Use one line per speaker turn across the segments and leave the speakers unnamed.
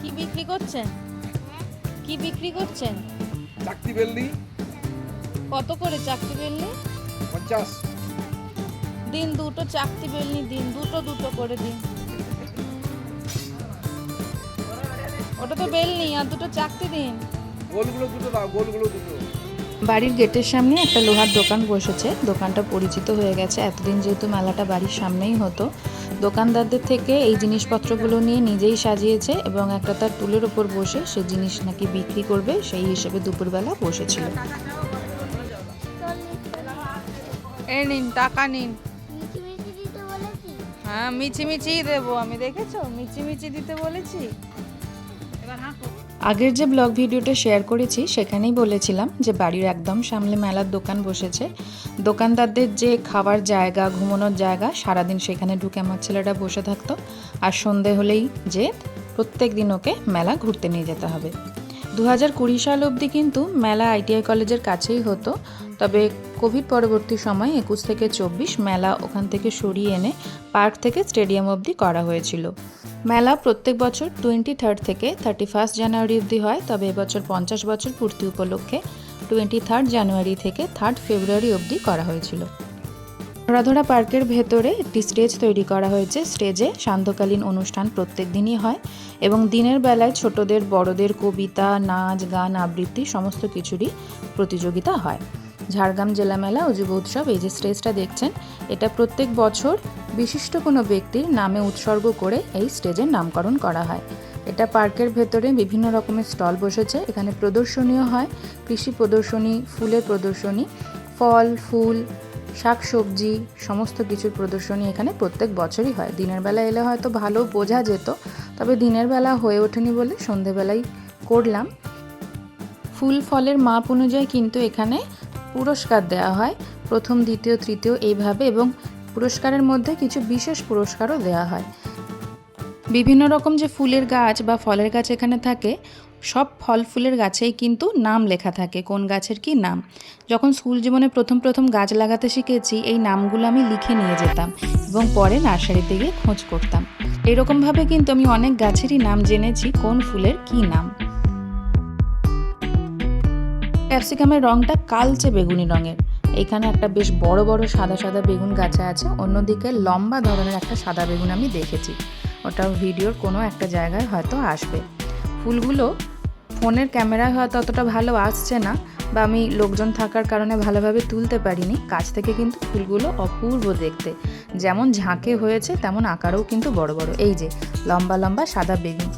কি বিক্রি করছেন? কি বিক্রি করছেন?
চাকতি বেলনি
কত করে চাকতি বেলনি
পঞ্চাশ।
দিন দুটো চাকতি বেলনি দিন দুটো দুটো করে দিন। ওটা তো বেলনি আর দুটো চাকতি দিন।
গোলগুলো দুটো দাও গোলগুলো দুটো।
বাড়ির গেটের সামনে একটা লোহার দোকান বসেছে। দোকানটা পরিচিত হয়ে গেছে। এতদিন যেহেতু মেলাটা বাড়ির সামনেই হতো। দোকানদারদের থেকে এই জিনিসপত্রগুলো নিয়ে নিজেই সাজিয়েছে এবং একটা তার টুলের ওপর বসে সে জিনিস নাকি বিক্রি করবে সেই হিসেবে দুপুরবেলা বসেছিল। এই নিন টাকা নিন। হ্যাঁ মিচি মিচিই দেবো, আমি দেখেছ? মিচি মিচি দিতে বলেছি। আগের যে ব্লগ ভিডিওটা শেয়ার করেছি, সেখানেই বলেছিলাম যে বাড়ির একদম সামনে মেলার দোকান বসেছে। দোকানদারদের যে খাবার জায়গা, ঘুমানোর জায়গা, সারাদিন সেখানে ঢুকে আমার ছেলেটা বসে থাকতো। আর সন্ধে হলেই যে প্রত্যেক দিন ওকে মেলা ঘুরতে নিয়ে যেতে হবে। দু হাজার কুড়ি সাল অবধি কিন্তু মেলা আইটিআই কলেজের কাছেই হতো। তবে কোভিড পরবর্তী সময় একুশ থেকে চব্বিশ মেলা ওখান থেকে সরিয়ে এনে পার্ক থেকে স্টেডিয়াম অবধি করা হয়েছিল। মেলা প্রত্যেক বছর টোয়েন্টি থার্ড থেকে থার্টি ফার্স্ট জানুয়ারি অবধি হয়, তবে এবছর পঞ্চাশ বছর পূর্তি উপলক্ষে টোয়েন্টি থার্ড জানুয়ারি থেকে থার্ড ফেব্রুয়ারি অবধি করা হয়েছিল। ধরাধরা পার্কের ভেতরে একটি স্টেজ তৈরি করা হয়েছে। স্টেজে সান্ধ্যকালীন অনুষ্ঠান প্রত্যেক দিনই হয় এবং দিনের বেলায় ছোটদের, বড়দের কবিতা, নাচ, গান, আবৃত্তি সমস্ত কিছুরই প্রতিযোগিতা হয়। ঝাড়গ্রাম জেলা মেলা ও যুব উৎসব, এই যে স্টেজটা দেখছেন, এটা প্রত্যেক বছর বিশিষ্ট কোনো ব্যক্তির নামে উৎসর্গ করে এই স্টেজের নামকরণ করা হয়। এটা পার্কের ভেতরে বিভিন্ন রকমের স্টল বসেছে, এখানে প্রদর্শনীয় হয়, কৃষি প্রদর্শনী, ফুলের প্রদর্শনী, ফল, ফুল শাকসবজি, সমস্ত কিছুর প্রদর্শনী এখানে প্রত্যেক বছরই হয়। দিনের বেলা এলে হয়তো ভালো বোঝা যেত, তবে দিনের বেলা হয়ে ওঠেনি বলে সন্ধেবেলায় করলাম। ফুল ফলের মাপ অনুযায়ী কিন্তু এখানে পুরস্কার দেওয়া হয়। প্রথম, দ্বিতীয়, তৃতীয় এইভাবে এবং পুরস্কারের মধ্যে কিছু বিশেষ পুরস্কারও দেওয়া হয়। বিভিন্ন রকম যে ফুলের গাছ বা ফলের গাছ এখানে থাকে সব ফল ফুলের গাছেই কিন্তু নাম লেখা থাকে, কোন গাছের কি নাম। যখন স্কুল জীবনে প্রথম প্রথম গাছ লাগাতে শিখেছি, এই নামগুলো আমি লিখে নিয়ে যেতাম এবং পরে নার্সারিতে গিয়ে খোঁজ করতাম। এরকমভাবে কিন্তু আমি অনেক গাছেরই নাম জেনেছি, কোন ফুলের কি নাম। ক্যাপসিকামের রঙটা কালচে বেগুনি রঙের। এখানে একটা বেশ বড় বড় সাদা সাদা বেগুন গাছে আছে, অন্যদিকে লম্বা ধরনের একটা সাদা বেগুন আমি দেখেছি। ওটা ভিডিওর কোনো একটা জায়গায় হয়তো আসবে। ফুলগুলো ফোনের ক্যামেরায় হয়তো অতটা ভালো আসছে না বা আমি লোকজন থাকার কারণে ভালোভাবে তুলতে পারিনি। কাছ থেকে কিন্তু ফুলগুলো অপূর্ব দেখতে। যেমন ঝাঁকে হয়েছে, তেমন আকারেও কিন্তু বড় বড়। এই যে, লম্বা লম্বা সাদা বেগুন।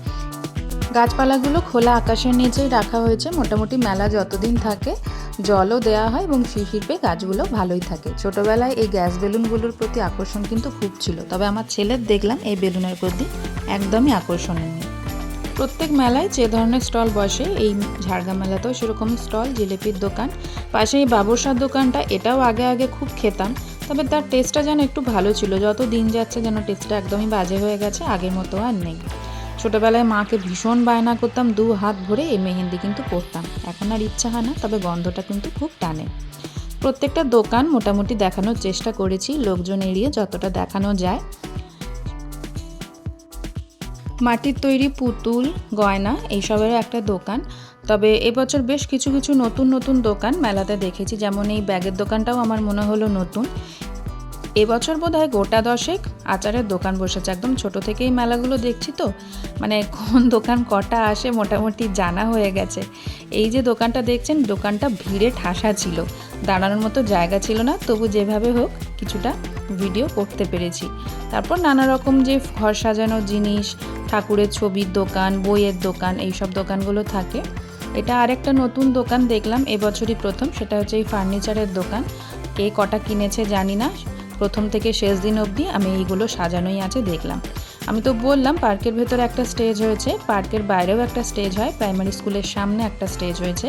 গাছপালাগুলো খোলা আকাশের নিচেই রাখা হয়েছে। মোটামুটি মেলা যতদিন থাকে, জলও দেওয়া হয় এবং শিশির পেয়ে গাছগুলো ভালোই থাকে। ছোটোবেলায় এই গ্যাস বেলুনগুলোর প্রতি আকর্ষণ কিন্তু খুব ছিল। তবে আমার ছেলের দেখলাম এই বেলুনের প্রতি একদমই আকর্ষণ নেই। প্রত্যেক মেলায় যে ধরনের স্টল বসে, এই ঝাড়গ্রাম মেলাতেও সেরকম স্টল, জিলিপির দোকান পাশে এই বাবরসার দোকানটা, এটাও আগে আগে খুব খেতাম। তবে তার টেস্টটা যেন একটু ভালো ছিল, যত দিন যাচ্ছে যেন টেস্টটা একদমই বাজে হয়ে গেছে, আগের মতো আর নেই। ছোটোবেলায় মাকে ভীষণ বায়না করতাম, দু হাত ভরে এই মেহেন্দি কিন্তু পরতাম। এখন আর ইচ্ছা হয় না, তবে গন্ধটা কিন্তু খুব টানে। প্রত্যেকটা দোকান মোটামুটি দেখানোর চেষ্টা করেছি, লোকজন এড়িয়ে যতটা দেখানো যায়। মাটির তৈরি পুতুল, গয়না এইসবেরও একটা দোকান। তবে এবছর বেশ কিছু কিছু নতুন নতুন দোকান মেলাতে দেখেছি। যেমন এই ব্যাগের দোকানটাও আমার মনে হলো নতুন। এবছর বোধ হয় গোটা দশেক আচারের দোকান বসেছে। একদম ছোট থেকেই মেলাগুলো দেখছি তো। মানে কোন দোকান কটা আসে মোটামুটি জানা হয়ে গেছে। এই যে দোকানটা দেখছেন, দোকানটা ভিড়ে ঠাসা ছিল। দাঁড়ানোর মতো জায়গা ছিল না। তবু যেভাবে হোক কিছুটা ভিডিও করতে পেরেছি। তারপর নানা রকম যে ঘর সাজানো জিনিস, ঠাকুরের ছবির দোকান, বইয়ের দোকান, এইসব দোকানগুলো থাকে। এটা আরেকটা নতুন দোকান দেখলাম, এবছরই প্রথম, সেটা হচ্ছে এই ফার্নিচারের দোকান। কে কটা কিনেছে জানি না, প্রথম থেকে শেষ দিন অবধি আমি এইগুলো সাজানোই আছে দেখলাম। আমি তো বললাম, পার্কের ভেতরে একটা স্টেজ হয়েছে, পার্কের বাইরেও একটা স্টেজ হয়, প্রাইমারি স্কুলের সামনে একটা স্টেজ হয়েছে।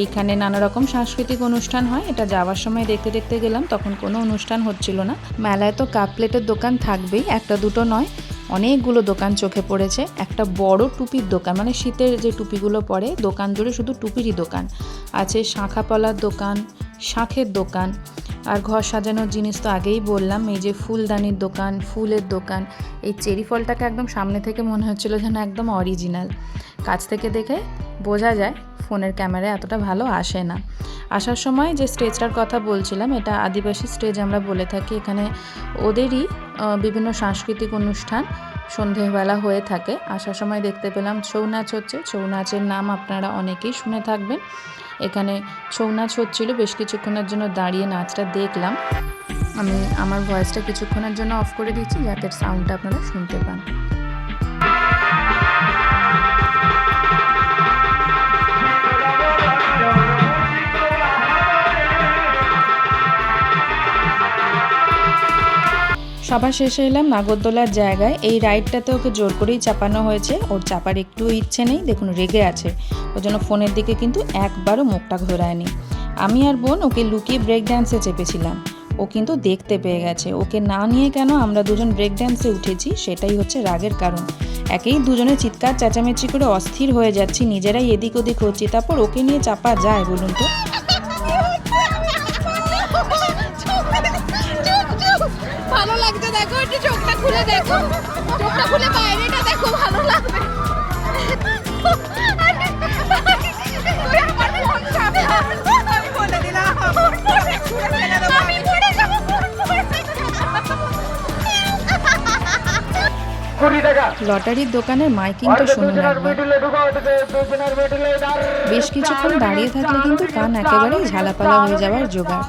এইখানে নানা রকম সাংস্কৃতিক অনুষ্ঠান হয়, এটা যাওয়ার সময় দেখতে দেখতে গেলাম, তখন কোনো অনুষ্ঠান হচ্ছিল না। মেলায় তো কাপ প্লেটের দোকান থাকবেই, একটা দুটো নয়, অনেকগুলো দোকান চোখে পড়েছে। একটা বড় টুপির দোকান মানে শীতের যে টুপিগুলো পরে, দোকান জুড়ে শুধু টুপিরই দোকান। আছে শাঁখাপলার দোকান, শাঁখের দোকান আর ঘর সাজানোর জিনিস তো আগেই বললাম, এই যে ফুলদানির দোকান, ফুলের দোকান, এই চেরি ফলটাকে একদম সামনে থেকে মনে হচ্ছিল যেন একদম অরিজিনাল কাছ থেকে দেখে বোঝা যায় ফোনের ক্যামেরায় এতটা ভালো আসে না। আসার সময় যে স্টেজটার কথা বলছিলাম, এটা আদিবাসী স্টেজ আমরা বলে থাকি, এখানে ওদেরই বিভিন্ন সাংস্কৃতিক অনুষ্ঠান সন্ধেবেলা হয়ে থাকে। আসার সময় দেখতে পেলাম ছৌ নাচ হচ্ছে, ছৌ নাচের নাম আপনারা অনেকেই শুনে থাকবেন। এখানে ছৌ নাচ হচ্ছিল, বেশ কিছুক্ষণের জন্য দাঁড়িয়ে নাচটা দেখলাম। আমি আমার ভয়েসটা কিছুক্ষণের জন্য অফ করে দিচ্ছি যাতে সাউন্ডটা আপনারা শুনতে পান। সবার শেষে এলাম নাগরদোলার জায়গায়। এই রাইডটাতে ওকে জোর করেই চাপানো হয়েছে। ওর চাপার একটুও ইচ্ছে নেই, দেখুন রেগে আছে। ওর জন্য ফোনের দিকে কিন্তু একবারও মুখটা ঘোরায়নি। আমি আর বোন ওকে লুকিয়ে ব্রেক ড্যান্সে চেপেছিলাম। ও কিন্তু দেখতে পেয়ে গেছে। ওকে না নিয়ে কেন আমরা দুজন ব্রেক ড্যান্সে উঠেছি, সেটাই হচ্ছে রাগের কারণ। একেই দুজনে চিৎকার, চেঁচামেচি করে অস্থির হয়ে যাচ্ছি। নিজেরাই এদিক ওদিক হচ্ছি। তারপর ওকে নিয়ে চাপা যায়, বলুন তো?
ভালো লাগছে দেখো একটু চোখটা খুলে দেখো। চোখটা খুলে বাইরেটা দেখো ভালো লাগবে।
লটারির দোকানের
ঢুকো দুজনের মিডিলে
বেশ কিছুক্ষণ দাঁড়িয়ে থাকলে কিন্তু কান একেবারেই ঝালাপালা হয়ে যাওয়ার জোগাড়।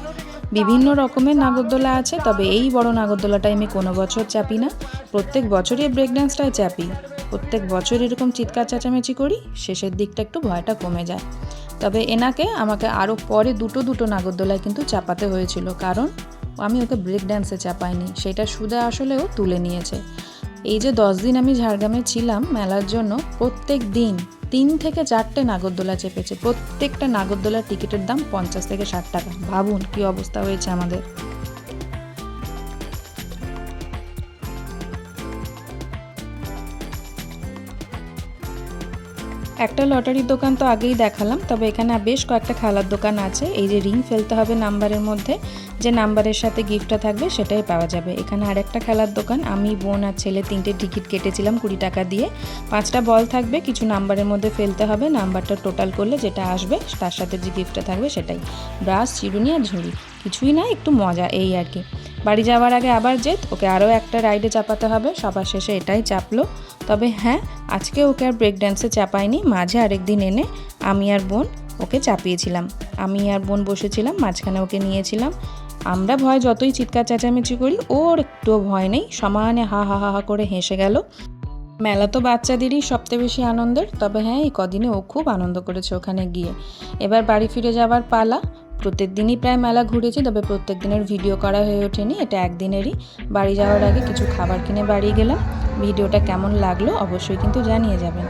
বিভিন্ন রকমের নাগরদোলা আছে, তবে এই বড় নাগরদোলাটাই আমি কোনো বছর চাপি না। প্রত্যেক বছরই ব্রেক ডান্সটাই চাপি। প্রত্যেক বছর এরকম চিৎকার চেঁচামেচি করি, শেষের দিকটা একটু ভয়টা কমে যায়। তবে এনাকে, আমাকে আরও পরে দুটো দুটো নাগরদোলায় কিন্তু চাপাতে হয়েছিল, কারণ আমি ওকে ব্রেক ডান্সে চাপাইনি। সেটা সুদা আসলেও তুলে নিয়েছে। এই যে দশ দিন আমি ঝাড়গ্রামে ছিলাম, মেলার জন্য প্রত্যেক দিন তিন থেকে চারটে নাগরদোলা চেপেছে। প্রত্যেকটা নাগরদোলার টিকিটের দাম পঞ্চাশ থেকে ষাট টাকা। ভাবুন কি অবস্থা হয়েছে আমাদের। একটা লটারির দোকান তো আগেই দেখালাম, তবে এখানে বেশ কয়েকটা খেলার দোকান আছে। এই যে রিং ফেলতে হবে নাম্বারের মধ্যে, যে নাম্বারের সাথে গিফটটা থাকবে সেটাই পাওয়া যাবে। এখানে আরেকটা খেলার দোকান, আমি, বোন আর ছেলে তিনটে টিকিট কেটেছিলাম কুড়ি টাকা দিয়ে। পাঁচটা বল থাকবে, কিছু নাম্বারের মধ্যে ফেলতে হবে, নাম্বারটা টোটাল করলে যেটা আসবে, তার সাথে যে গিফটটা থাকবে সেটাই। ব্রাশ, চিরুনি আর ঝুড়ি, কিছুই না, একটু মজা, এই আর কি। বাড়ি যাওয়ার আগে আবার জেত ওকে আরও একটা রাইডে চাপাতে হবে। সবার শেষে এটাই চাপলো। তবে হ্যাঁ আজকে ওকে আর ব্রেক ড্যান্সে চাপায়নি মাঝে আরেকদিন এনে আমি আর বোন ওকে চাপিয়েছিলাম। আমি আর বোন বসেছিলাম, মাঝখানে ওকে নিয়েছিলাম। আমরা ভয় যতই চিৎকার চেঁচামেচি করি, ওর একটুও ভয় নেই, সমানে হা হা হা হা করে হেসে গেল। মেলা তো বাচ্চাদেরই সবচেয়ে বেশি আনন্দের, তবে হ্যাঁ এই কদিনে ও খুব আনন্দ করেছে ওখানে গিয়ে। এবার বাড়ি ফিরে যাওয়ার পালা প্রত্যেক দিনই প্রায় মেলা ঘুরেছি, তবে প্রত্যেক দিনের ভিডিও করা হয়ে ওঠেনি, এটা একদিনেরই। বাড়ি যাওয়ার আগে কিছু খাবার কিনে বাড়ি গেলাম। ভিডিওটা কেমন লাগল অবশ্যই কিন্তু জানিয়ে যাবেন।